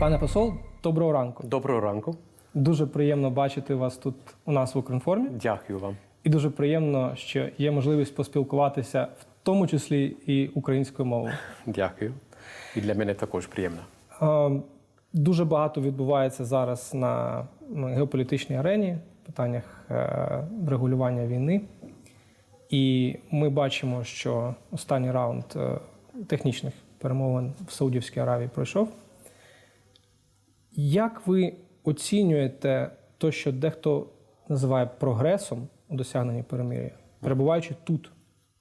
Пане посол, доброго ранку. Доброго ранку. Дуже приємно бачити вас тут у нас в Укрінформі. Дякую вам. І дуже приємно, що є можливість поспілкуватися, в тому числі і українською мовою. Дякую. І для мене також приємно. Е, Дуже багато відбувається зараз на геополітичній арені, в питаннях е, врегулювання війни. І ми бачимо, що останній раунд е, технічних перемовин в Саудівській Аравії пройшов. Як ви оцінюєте те, що дехто називає прогресом у досягненні перемир'я, перебуваючи тут,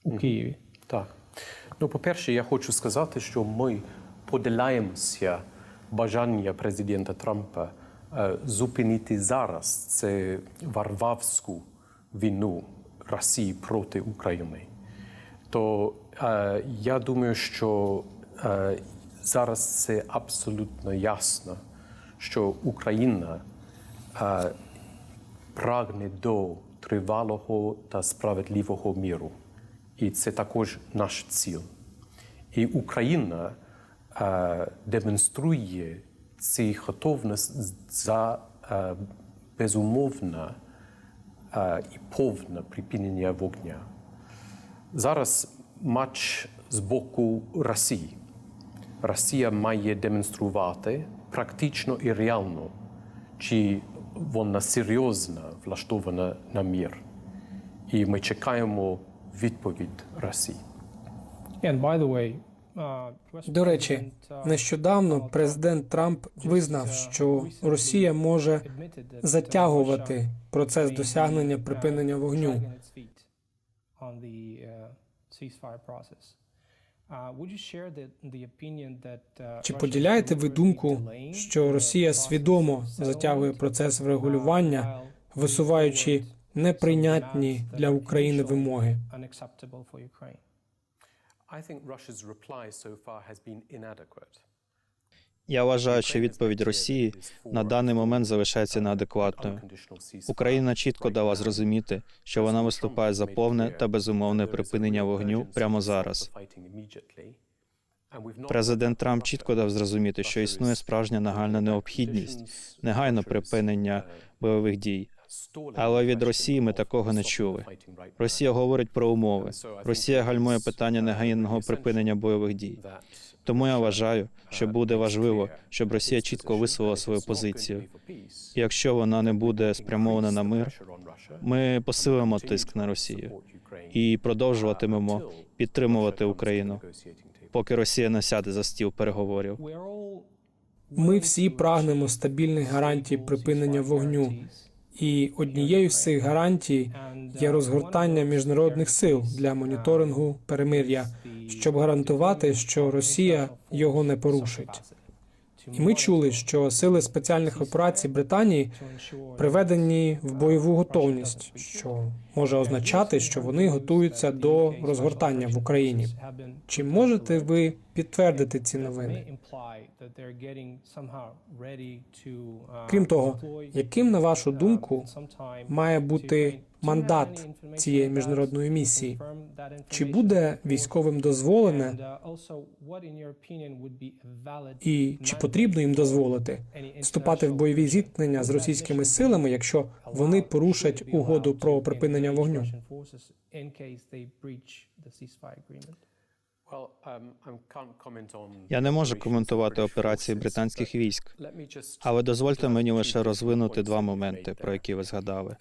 у Києві? Так. Ну, по-перше, я хочу сказати, що ми поділяємося бажання президента Трампа е, зупинити зараз це варварську війну Росії проти України. То е, я думаю, що е, зараз це абсолютно ясно, що Україна е, прагне до тривалого та справедливого міру. І це також наш ціль. І Україна е, демонструє цю готовність за е, безумовне е, і повне припинення вогня. Зараз матч з боку Росії. Росія має демонструвати практично і реально, чи вона серйозно влаштована на мір. І ми чекаємо відповідь Росії. And by the way, uh, До речі, uh, нещодавно президент Трамп визнав, що Росія може uh, затягувати процес досягнення uh, припинення вогню. Чи Russia поділяєте is ви deliberately думку, що the Росія process свідомо of затягує процес uh, врегулювання, висуваючи неприйнятні для України вимоги? unacceptable for Ukraine? I think Russia's reply so far has been inadequate. Я вважаю, що відповідь Росії на даний момент залишається неадекватною. Україна чітко дала зрозуміти, що вона виступає за повне та безумовне припинення вогню прямо зараз. Президент Трамп чітко дав зрозуміти, що існує справжня нагальна необхідність негайно припинення бойових дій. Але від Росії ми такого не чули. Росія говорить про умови. Росія гальмує питання негайного припинення бойових дій. Тому я вважаю, що буде важливо, щоб Росія чітко висловила свою позицію. Якщо вона не буде спрямована на мир, ми посилимо тиск на Росію і продовжуватимемо підтримувати Україну, поки Росія не сяде за стіл переговорів. Ми всі прагнемо стабільних гарантій припинення вогню, і однією з цих гарантій є розгортання міжнародних сил для моніторингу перемир'я, щоб гарантувати, що Росія його не порушить. І ми чули, що сили спеціальних операцій Британії приведені в бойову готовність, що може означати, що вони готуються до розгортання в Україні. Чи можете ви підтвердити ці новини? Крім того, яким на вашу думку має бути мандат цієї міжнародної місії? Чи буде військовим дозволене і чи потрібно їм дозволити вступати в бойові зіткнення з російськими силами, якщо вони порушать угоду про припинення вогню? Я не можу коментувати операції британських військ, але дозвольте мені лише розвинути два моменти, про які ви згадали.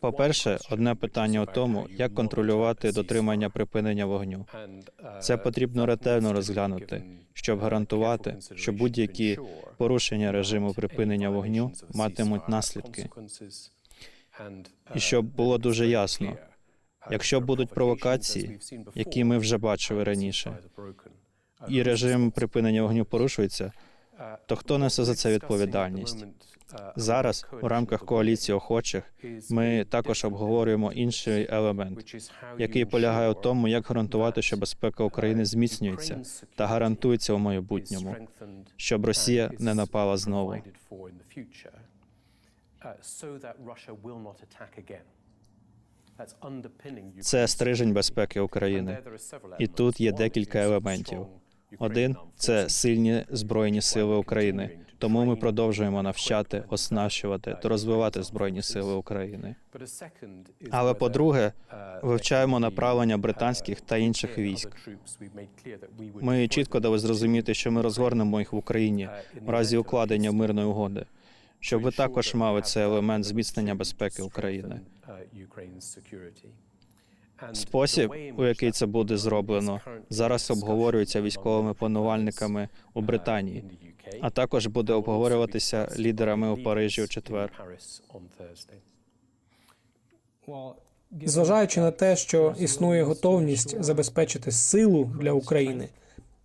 По-перше, одне питання у тому, як контролювати дотримання припинення вогню. Це потрібно ретельно розглянути, щоб гарантувати, що будь-які порушення режиму припинення вогню матимуть наслідки. І щоб було дуже ясно, якщо будуть провокації, які ми вже бачили раніше, і режим припинення вогню порушується, то хто несе за це відповідальність? Зараз у рамках коаліції охочих ми також обговорюємо інший елемент, який полягає у тому, як гарантувати, що безпека України зміцнюється та гарантується у майбутньому, щоб Росія не напала знову. Це Це стрижень безпеки України. І тут є декілька елементів. Один це сильні збройні сили України. Тому ми продовжуємо навчати, оснащувати та розвивати збройні сили України. Але по-друге, вивчаємо направлення британських та інших військ. Ми чітко дали зрозуміти, що ми розгорнемо їх в Україні в разі укладення мирної угоди, щоб ви також мали цей елемент зміцнення безпеки України. Спосіб, у який це буде зроблено, зараз обговорюється військовими планувальниками у Британії, а також буде обговорюватися лідерами у Парижі у четвер. Зважаючи на те, що існує готовність забезпечити силу для України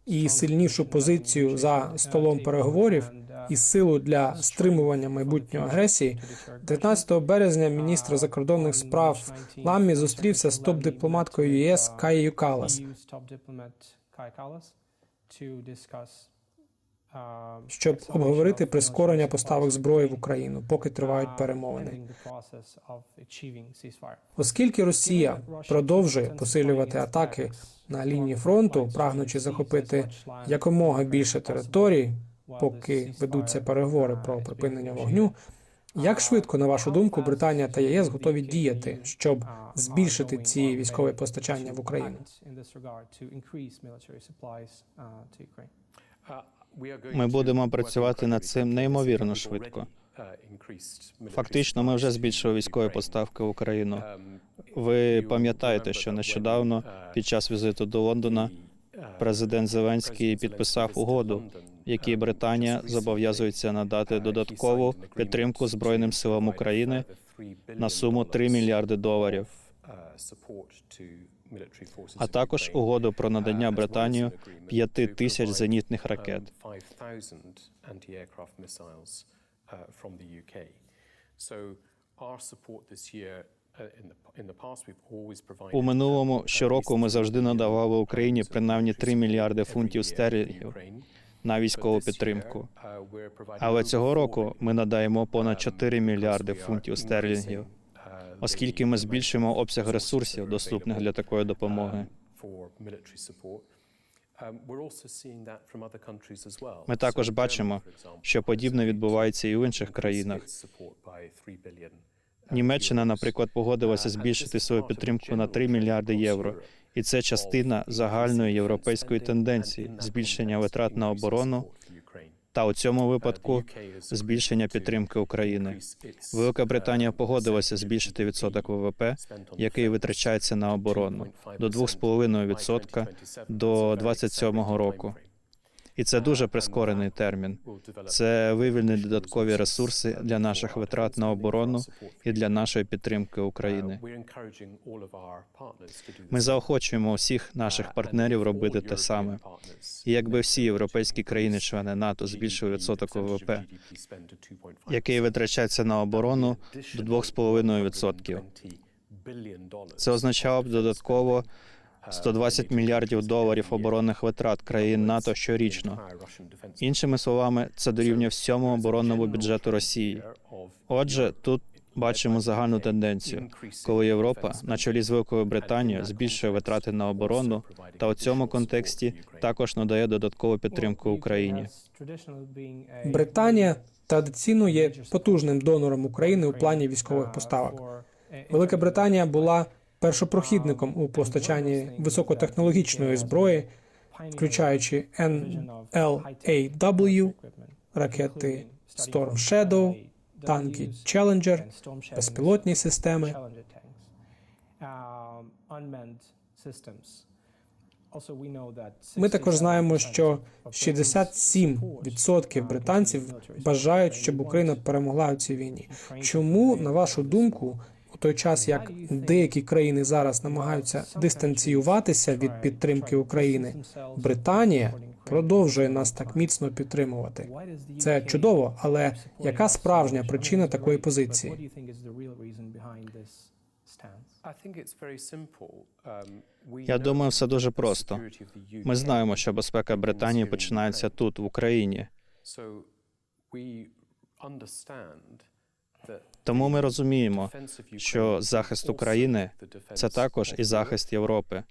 і сильнішу позицію за столом переговорів і силу для стримування майбутньої агресії, 19 березня міністр закордонних справ Ламмі зустрівся з топ-дипломаткою ЄС Каєю Калас, щоб обговорити прискорення поставок зброї в Україну, поки тривають перемовини. Оскільки Росія продовжує посилювати атаки на лінії фронту, прагнучи захопити якомога більше територій, поки ведуться переговори про припинення вогню. Як швидко, на вашу думку, Британія та ЄС готові діяти, щоб збільшити ці військові постачання в Україну? Ми будемо працювати над цим неймовірно швидко. Фактично, ми вже збільшили військові поставки в Україну. Ви пам'ятаєте, що нещодавно, під час візиту до Лондона, президент Зеленський підписав угоду, якій Британія зобов'язується надати додаткову підтримку Збройним силам України на суму 3 мільярди доларів, а також угоду про надання Британію 5 тисяч зенітних ракет. У минулому щороку ми завжди надавали Україні принаймні 3 мільярди фунтів стерлінгів на військову підтримку. Але цього року ми надаємо понад 4 мільярди фунтів стерлінгів, оскільки ми збільшуємо обсяг ресурсів, доступних для такої допомоги. Ми також бачимо, що подібне відбувається і в інших країнах. Німеччина, наприклад, погодилася збільшити свою підтримку на 3 мільярди євро, і це частина загальної європейської тенденції збільшення витрат на оборону та у цьому випадку збільшення підтримки України. Велика Британія погодилася збільшити відсоток ВВП, який витрачається на оборону, до 2,5% до 27-го року. І це дуже прискорений термін. Це вивільнить додаткові ресурси для наших витрат на оборону і для нашої підтримки України. Ми заохочуємо усіх наших партнерів робити те саме. І якби всі європейські країни-члени НАТО збільшили відсоток ВВП, який витрачається на оборону до 2,5%. Це означало б додатково 120 мільярдів доларів оборонних витрат країн НАТО щорічно. Іншими словами, це дорівнює всьому оборонному бюджету Росії. Отже, тут бачимо загальну тенденцію, коли Європа на чолі з Великою Британією збільшує витрати на оборону, та у цьому контексті також надає додаткову підтримку Україні. Британія традиційно є потужним донором України у плані військових поставок. Велика Британія була першопрохідником у постачанні високотехнологічної зброї, включаючи NLAW, ракети Storm Shadow, танки Challenger, безпілотні системи. Ми також знаємо, що 67% британців бажають, щоб Україна перемогла у цій війні. Чому, на вашу думку, той час як деякі країни зараз намагаються дистанціюватися від підтримки України, Британія продовжує нас так міцно підтримувати? Це чудово, але яка справжня причина такої позиції? Я думаю, все дуже просто. Ми знаємо, що безпека Британії починається тут, в Україні. Тому ми розуміємо, що захист України це також і захист Європи,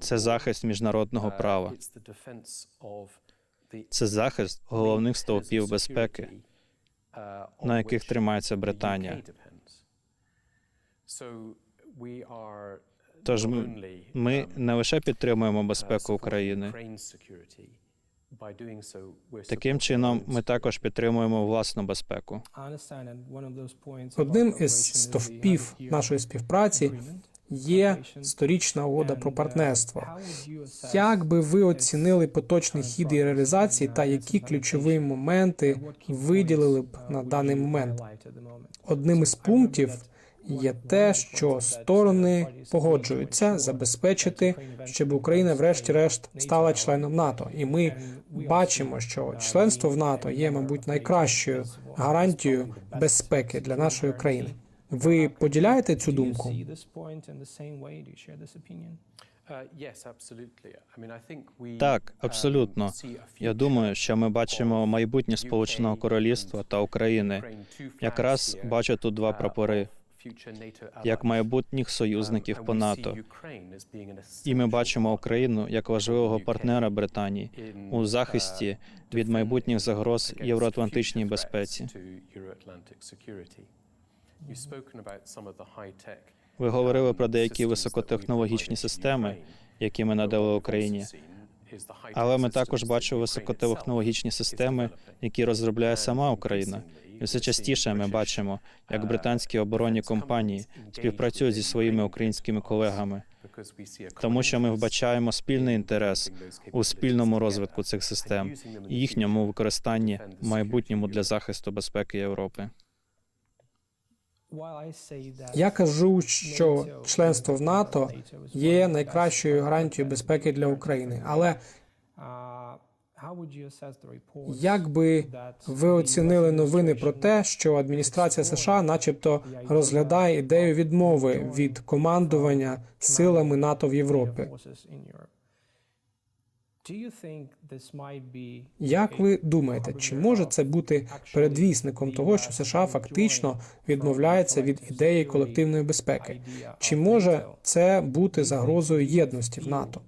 це захист міжнародного права, це захист головних стовпів безпеки, на яких тримається Британія. Тож ми, не лише підтримуємо безпеку України, таким чином ми також підтримуємо власну безпеку. Одним із стовпів нашої співпраці є сторічна угода про партнерство. Як би ви оцінили поточний хід і реалізації, та які ключові моменти виділили б на даний момент? Одним із пунктів є те, що сторони погоджуються забезпечити, щоб Україна, врешті-решт, стала членом НАТО, і ми бачимо, що членство в НАТО є, мабуть, найкращою гарантією безпеки для нашої країни. Ви поділяєте цю думку? Так, абсолютно. Я думаю, що ми бачимо майбутнє Сполученого Королівства та України. Якраз бачу тут два прапори як майбутніх союзників по НАТО. І ми бачимо Україну як важливого партнера Британії у захисті від майбутніх загроз євроатлантичній безпеці. Ви говорили про деякі високотехнологічні системи, які ми надали Україні. Але ми також бачимо високотехнологічні системи, які розробляє сама Україна. І все частіше ми бачимо, як британські оборонні компанії співпрацюють зі своїми українськими колегами, тому що ми вбачаємо спільний інтерес у спільному розвитку цих систем і їхньому використанні в майбутньому для захисту безпеки Європи. Я кажу, що членство в НАТО є найкращою гарантією безпеки для України. Але як би ви оцінили новини про те, що адміністрація США, начебто, розглядає ідею відмови від командування силами НАТО в Європі? Як ви думаєте, чи може це бути передвісником того, що США фактично відмовляється від ідеї колективної безпеки? Чи може це бути загрозою єдності в НАТО?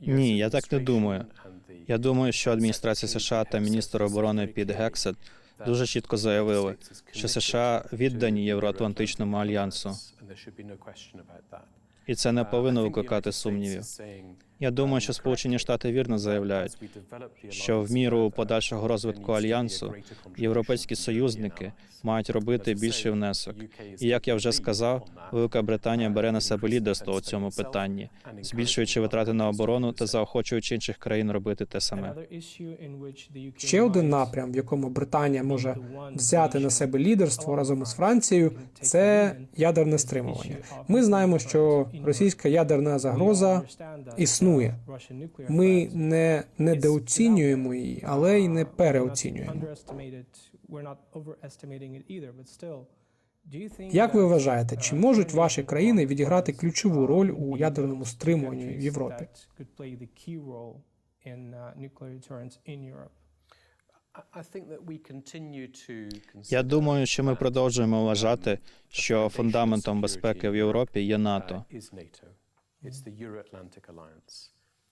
Ні, я так не думаю. Я думаю, що адміністрація США та міністр оборони Піт Гексет дуже чітко заявили, що США віддані Євроатлантичному альянсу, і це не повинно викликати сумнівів. Я думаю, що Сполучені Штати вірно заявляють, що в міру подальшого розвитку альянсу європейські союзники мають робити більший внесок. І як я вже сказав, Велика Британія бере на себе лідерство у цьому питанні, збільшуючи витрати на оборону та заохочуючи інших країн робити те саме. Ще один напрям, в якому Британія може взяти на себе лідерство разом із Францією, це ядерне стримування. Ми знаємо, що російська ядерна загроза існує. Ми не недооцінюємо її, але й не переоцінюємо. Як ви вважаєте, чи можуть ваші країни відіграти ключову роль у ядерному стримуванні в Європі? Я думаю, що ми продовжуємо вважати, що фундаментом безпеки в Європі є НАТО.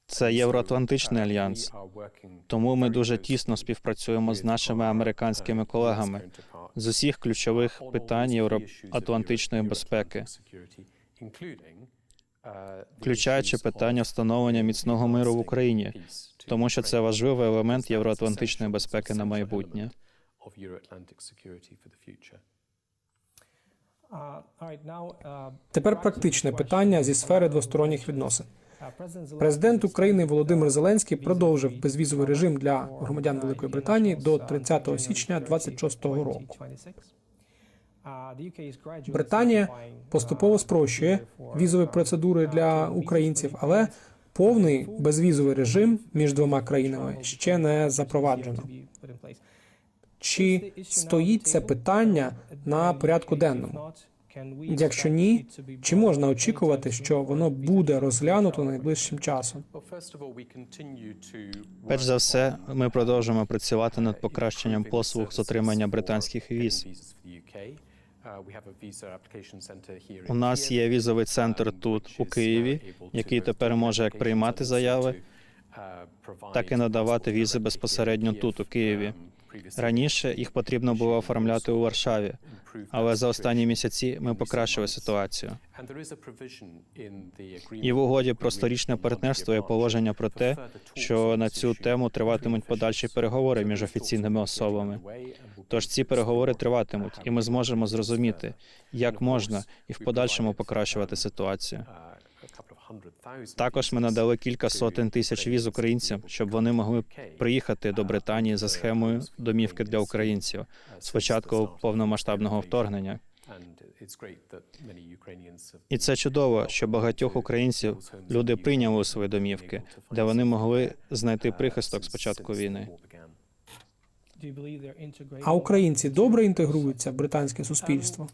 Це Євроатлантичний альянс. Тому ми дуже тісно співпрацюємо з нашими американськими колегами з усіх ключових питань євроатлантичної безпеки, включаючи питання встановлення міцного миру в Україні, тому що це важливий елемент євроатлантичної безпеки на майбутнє. Тепер практичне питання зі сфери двосторонніх відносин. Президент України Володимир Зеленський продовжив безвізовий режим для громадян Великої Британії до 30 січня 2026 року. Британія поступово спрощує візові процедури для українців, але повний безвізовий режим між двома країнами ще не запроваджено. Чи стоїть це питання на порядку денному? Якщо ні, чи можна очікувати, що воно буде розглянуто найближчим часом? Перш за все, ми продовжуємо працювати над покращенням послуг з отримання британських віз. Uh, У нас є візовий центр тут, у Києві, який тепер може як приймати заяви, так і надавати візи безпосередньо тут, у Києві. Раніше їх потрібно було оформляти у Варшаві, але за останні місяці ми покращили ситуацію. І в угоді про сторічне партнерство є положення про те, що на цю тему триватимуть подальші переговори між офіційними особами. Тож ці переговори триватимуть, і ми зможемо зрозуміти, як можна і в подальшому покращувати um, ситуацію. Також ми надали кілька сотень тисяч віз українцям, щоб вони могли приїхати до Uh, Британії за схемою домівки для українців. Uh, з початку повномасштабного вторгнення. І це чудово, що багатьох українців люди прийняли у свої домівки, де вони могли знайти прихисток з початку війни. А українці добре інтегруються в британське суспільство?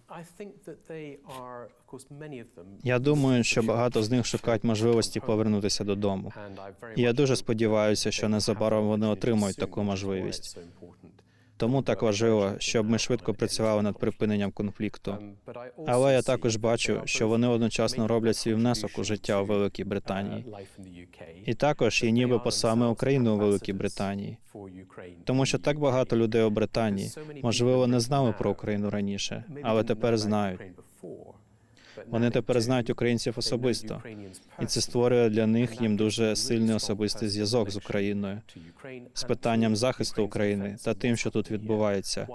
Я думаю, що багато з них шукають можливості повернутися додому. І я дуже сподіваюся, що незабаром вони отримають таку можливість. Тому так важливо, щоб ми швидко працювали над припиненням конфлікту. Але я також бачу, що вони одночасно роблять свій внесок у життя у Великій Британії. І також є ніби посами України у Великій Британії, тому що так багато людей у Британії, можливо, не знали про Україну раніше, але тепер знають. Вони тепер знають українців особисто, і це створює для них їм дуже сильний особистий зв'язок з Україною, з питанням захисту України та тим, що тут відбувається.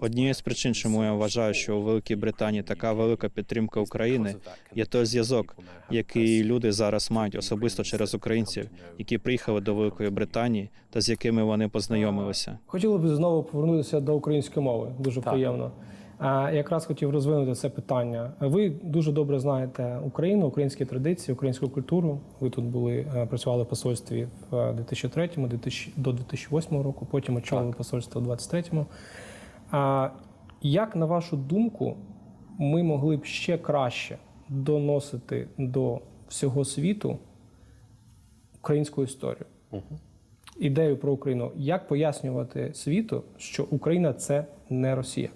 Однією з причин, чому я вважаю, що у Великій Британії така велика підтримка України, є той зв'язок, який люди зараз мають особисто через українців, які приїхали до Великої Британії та з якими вони познайомилися. Хотіли б знову повернутися до української мови. Дуже приємно. Якраз хотів розвинути це питання. Ви дуже добре знаєте Україну, українські традиції, українську культуру. Ви тут були е, працювали в посольстві в 2003 2000 до 2008 року. Потім очолили посольство в 23-му. А як на вашу думку, ми могли б ще краще доносити до всього світу українську історію? Ідею про Україну. Як пояснювати світу, що Україна це не Росія?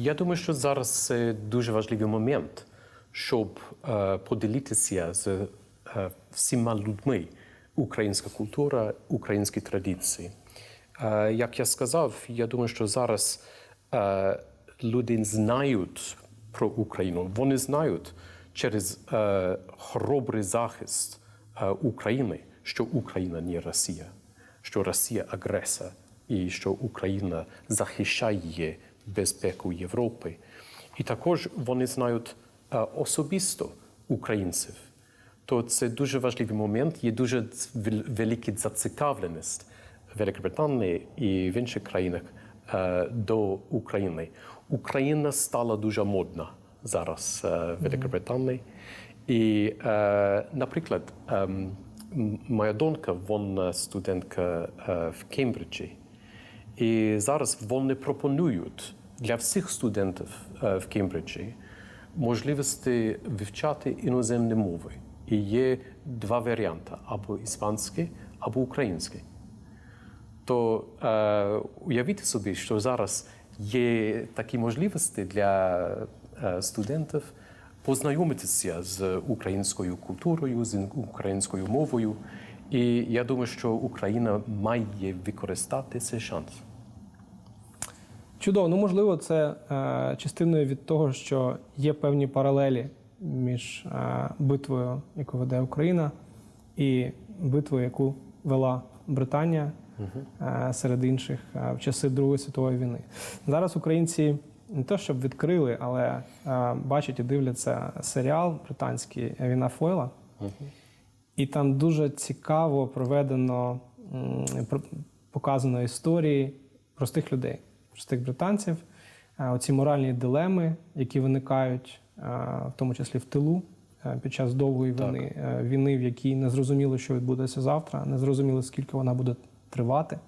Я думаю, що зараз це дуже важливий момент, щоб е, поділитися з е, всіма людьми українська культура, українські традиції. Е, як я сказав, я думаю, що зараз люди знають про Україну. Вони знають через хоробрий захист України, що Україна не Росія, що Росія агресор і що Україна захищає безпеку Європи. І також вони знають е, особисто українців. То це дуже важливий момент, є дуже вел- велика зацікавленість Великобританії і в інших країнах е, до України. Україна стала дуже модна зараз е, в Великобританії. І, наприклад, ем, моя донька, вона студентка в Кембриджі. І зараз вони пропонують для всіх студентів е, в Кембриджі можливості вивчати іноземні мови. І є два варіанти: або іспанський, або український. То е, уявіть собі, що зараз є такі можливості для е, студентів познайомитися з українською культурою, з українською мовою. І я думаю, що Україна має використати цей шанс. Чудово, ну можливо, це е, частиною від того, що є певні паралелі між е, битвою, яку веде Україна, і битвою, яку вела Британія е, серед інших е, в часи Другої світової війни. Зараз українці не те, щоб відкрили, але е, бачать і дивляться серіал британський Війна Фойла. І там дуже цікаво проведено м, про- показано історії простих людей, простих британців, е, оці моральні дилеми, які виникають, е, в тому числі в тилу. е, Під час довгої війни, війни, в якій не зрозуміло, що відбудеться завтра, не зрозуміло, скільки вона буде тривати.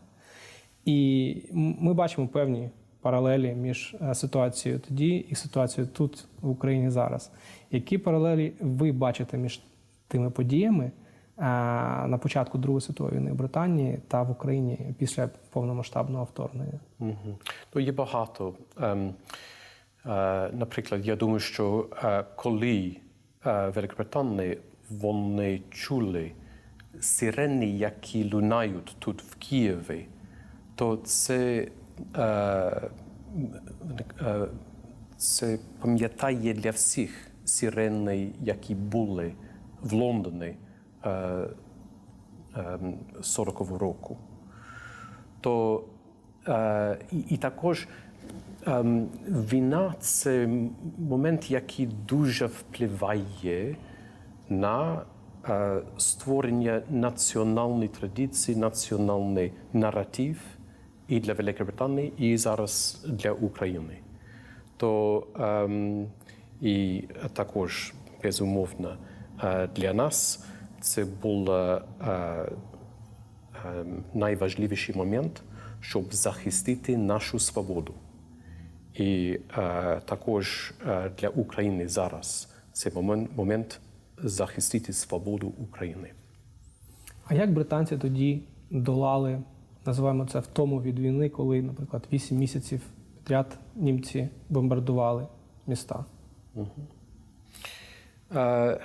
І ми бачимо певні паралелі між ситуацією тоді і ситуацією тут в Україні зараз. Які паралелі ви бачите між тими подіями на початку Другої світової війни в Британії та в Україні після повномасштабного вторгнення? Мгм. Ну, є багато. Ем, е, наприклад, я думаю, що е, коли е, Великобританія вони чули сирени, які лунають тут в Києві, то це, е, е, це пам'ятає для всіх сирени, які були в Лондоні е, е, 40-го року то е, і, і також ем, війна це момент, який дуже впливає на е, створення національної традиції, національний наратив і для Великої Британії, і зараз для України. То ем, і також безумовно е, для нас це було е, ем, найважливіший момент, щоб захистити нашу свободу. І е, також е, для України зараз це момент, момент захистити свободу України. А як британці тоді долали, називаємо це втому від війни, коли, наприклад, 8 місяців підряд німці бомбардували міста? Е,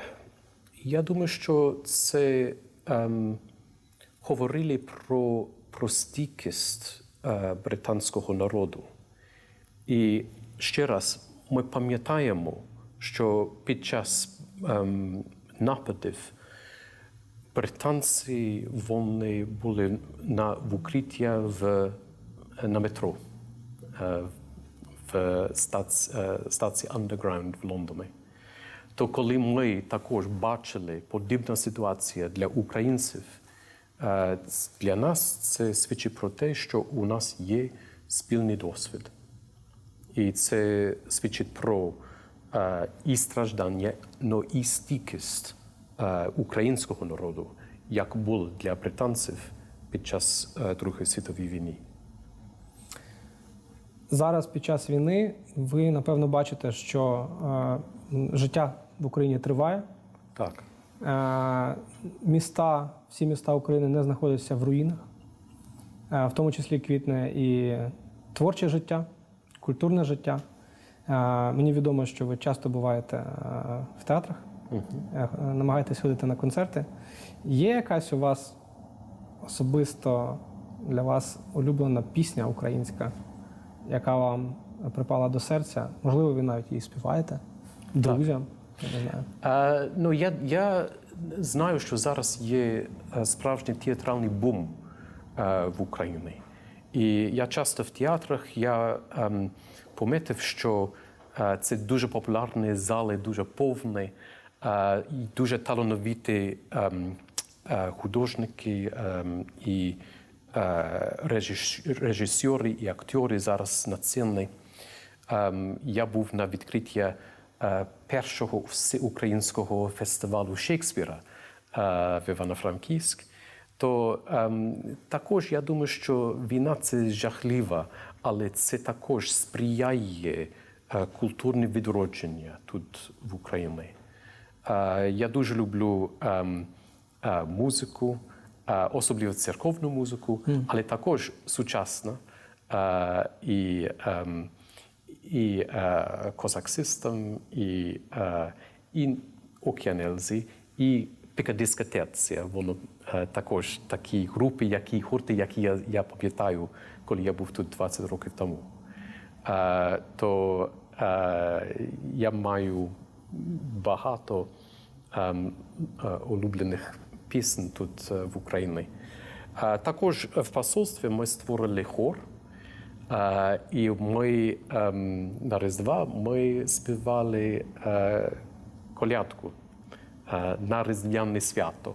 я думаю, що це ем, говорили про, про стійкість е, британського народу. І ще раз, ми пам'ятаємо, що під час ем, нападів британці вони були на в укриття в, на метро е, в стаці, е, стації Underground в Лондоні. То коли ми також бачили подібна ситуація для українців, е, для нас це свідчить про те, що у нас є спільний досвід. І це свідчить про е, і страждання, но і стійкість е, українського народу, як було для британців під час Другої світової війни. Зараз під час війни ви напевно бачите, що е, життя в Україні триває. Так. Е, міста, всі міста України не знаходяться в руїнах, Е, в тому числі квітне і творче життя, культурне життя. Е, мені відомо, що ви часто буваєте в театрах, е, намагаєтесь ходити на концерти. Є якась у вас особисто для вас улюблена пісня українська, яка вам припала до серця? Можливо, ви навіть її співаєте друзям? Не знаю. Е, ну, я, я знаю, що зараз є е, справжній театральний бум е, в Україні. І я часто в театрах я ем, помітив, що е, це дуже популярні зали, дуже повні, е, і дуже талановиті ем, е, художники ем, і режис- режисери і актори зараз на сцені. Я був на відкритті першого всеукраїнського фестивалю Шекспіра е, в Івано-Франківськ. То ем, також я думаю, що війна це жахлива, але це також сприяє е, культурне відродження тут в Україні. Е, я дуже люблю ем, е, музику, е, особливо церковну музику, але також сучасна. Е, і, ем, і е, Козак System, і, е, і Океанельзі, і Пікадискатеція. Воно е, також такі групи, які гурти, які я, я пам'ятаю, коли я був тут 20 років тому. Е, то е, я маю багато ем, е, улюблених пісень тут е, в Україні. Е, Також в посольстві ми створили хор. Е, І ми ем, на Різдва ми співали е, колядку е, на Різдвяне свято.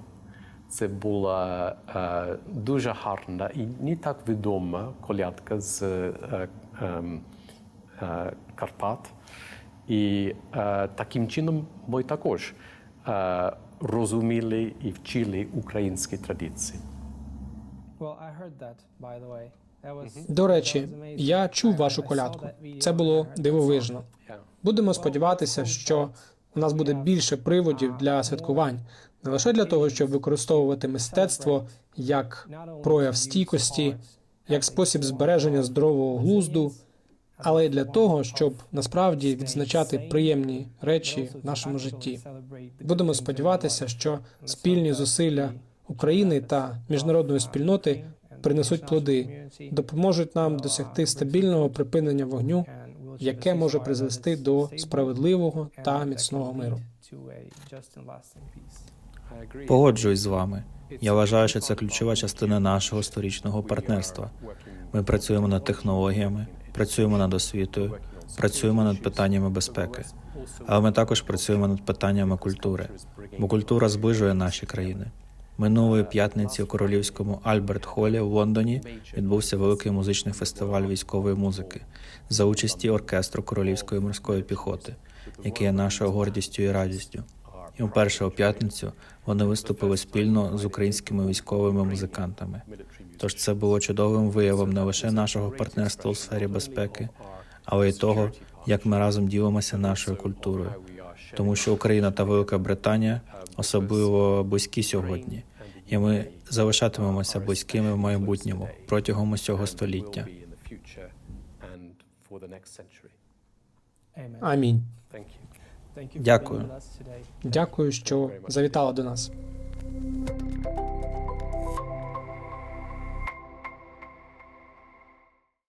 Це була е, дуже гарна і не так відома колядка з е, ем, е, Карпат. І е, таким чином ми також е, розуміли і вчили українські традиції. Well, I heard that, by the way. До речі, я чув вашу колядку. Це було дивовижно. Будемо сподіватися, що у нас буде більше приводів для святкувань, не лише для того, щоб використовувати мистецтво як прояв стійкості, як спосіб збереження здорового глузду, але й для того, щоб насправді відзначати приємні речі в нашому житті. Будемо сподіватися, що спільні зусилля України та міжнародної спільноти принесуть плоди, допоможуть нам досягти стабільного припинення вогню, яке може призвести до справедливого та міцного миру. Погоджуюсь з вами. Я вважаю, що це ключова частина нашого сторічного партнерства. Ми працюємо над технологіями, працюємо над освітою, працюємо над питаннями безпеки. Але ми також працюємо над питаннями культури, бо культура зближує наші країни. Минулої п'ятниці у королівському Альберт Холі в Лондоні відбувся великий музичний фестиваль військової музики за участі оркестру королівської морської піхоти, який є нашою гордістю і радістю. І вперше у п'ятницю вони виступили спільно з українськими військовими музикантами. Тож це було чудовим виявом не лише нашого партнерства у сфері безпеки, але й того, як ми разом ділимося нашою культурою, тому що Україна та Велика Британія особливо близькі сьогодні, і ми залишатимемося близькими в майбутньому протягом усього століття. Амінь. Дякую. Дякую, що завітала до нас.